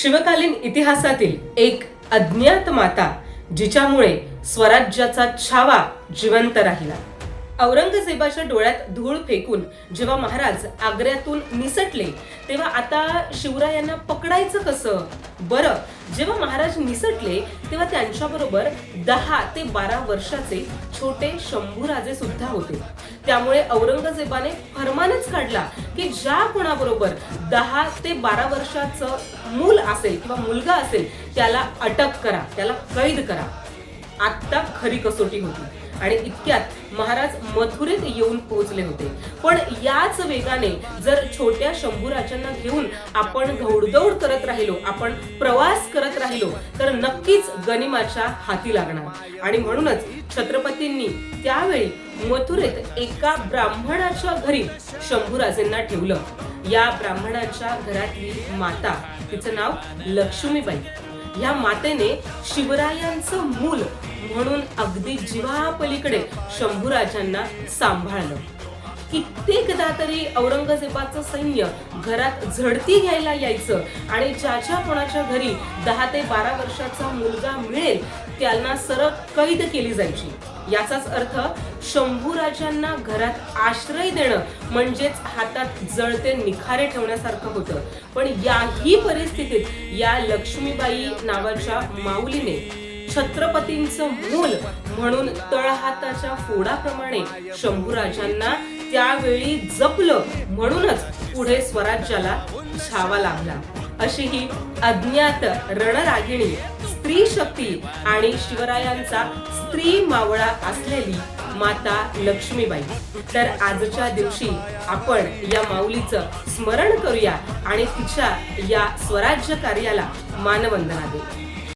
शिवकालीन इतिहासातील एक अज्ञात माता जिच्यामुळे स्वराज्याचा छावा जिवंत राहिला. औरंगजेबाच्या डोळ्यात धूळ फेकून जेव्हा महाराज आग्र्यातून निसटले तेव्हा आता शिवरायांना पकडायचं कसं? बरं जेव्हा महाराज निसटले तेव्हा त्यांच्याबरोबर दहा ते बारा वर्षाचे छोटे शंभूराजे सुद्धा होते. त्यामुळे औरंगजेबाने फरमानच काढला की ज्या कोणाबरोबर दहा ते बारा वर्षाचं मूल असेल किंवा मुलगा असेल त्याला अटक करा त्याला कैद करा. आत्ता खरी कसोटी होती. आणि इतक्यात महाराज मथुरेत येऊन पोहोचले होते. पण याच वेगाने जर छोट्या शंभूराजांना घेऊन आपण घौडदौड करत राहिलो आपण प्रवास करत राहिलो तर नक्कीच गनिमाच्या हाती लागणार. आणि म्हणूनच छत्रपतींनी त्यावेळी मथुरेत एका ब्राह्मणाच्या घरी शंभूराजेंना ठेवलं. या ब्राह्मणाच्या घरातली माता तिचं नाव लक्ष्मीबाई. या मातेने शिवरायांचं मूल म्हणून अगदी जीवापलीकडे शंभूराजांना सांभाळलं. कित्येकदा तरी औरंगजेबाचं सैन्य घरात झडती घ्यायला यायचं आणि ज्याच्या कोणाच्या घरी दहा ते बारा वर्षाचा मुलगा मिळेल त्यांना सरळ कैद केली जायची. याचाच अर्थ शंभूराजांना घरात आश्रय देणं म्हणजेच हातात जळते निखारे ठेवण्यासारखं होतं. पण याही परिस्थितीत या लक्ष्मीबाई नावाच्या माऊलीने छत्रपतींचं मूल म्हणून तळहाताच्या फोडाप्रमाणे शंभूराजांना त्यावेळी जपलं म्हणूनच पुढे स्वराज्याला छावा लागला. अशी ही अज्ञात रणरागिणी स्त्री शक्ती आणि शिवरायांचा स्त्री मावळा असलेली माता लक्ष्मीबाई. तर आजच्या दिवशी आपण या माऊलीचं स्मरण करूया आणि तिच्या या स्वराज्य कार्याला मानवंदना देऊ.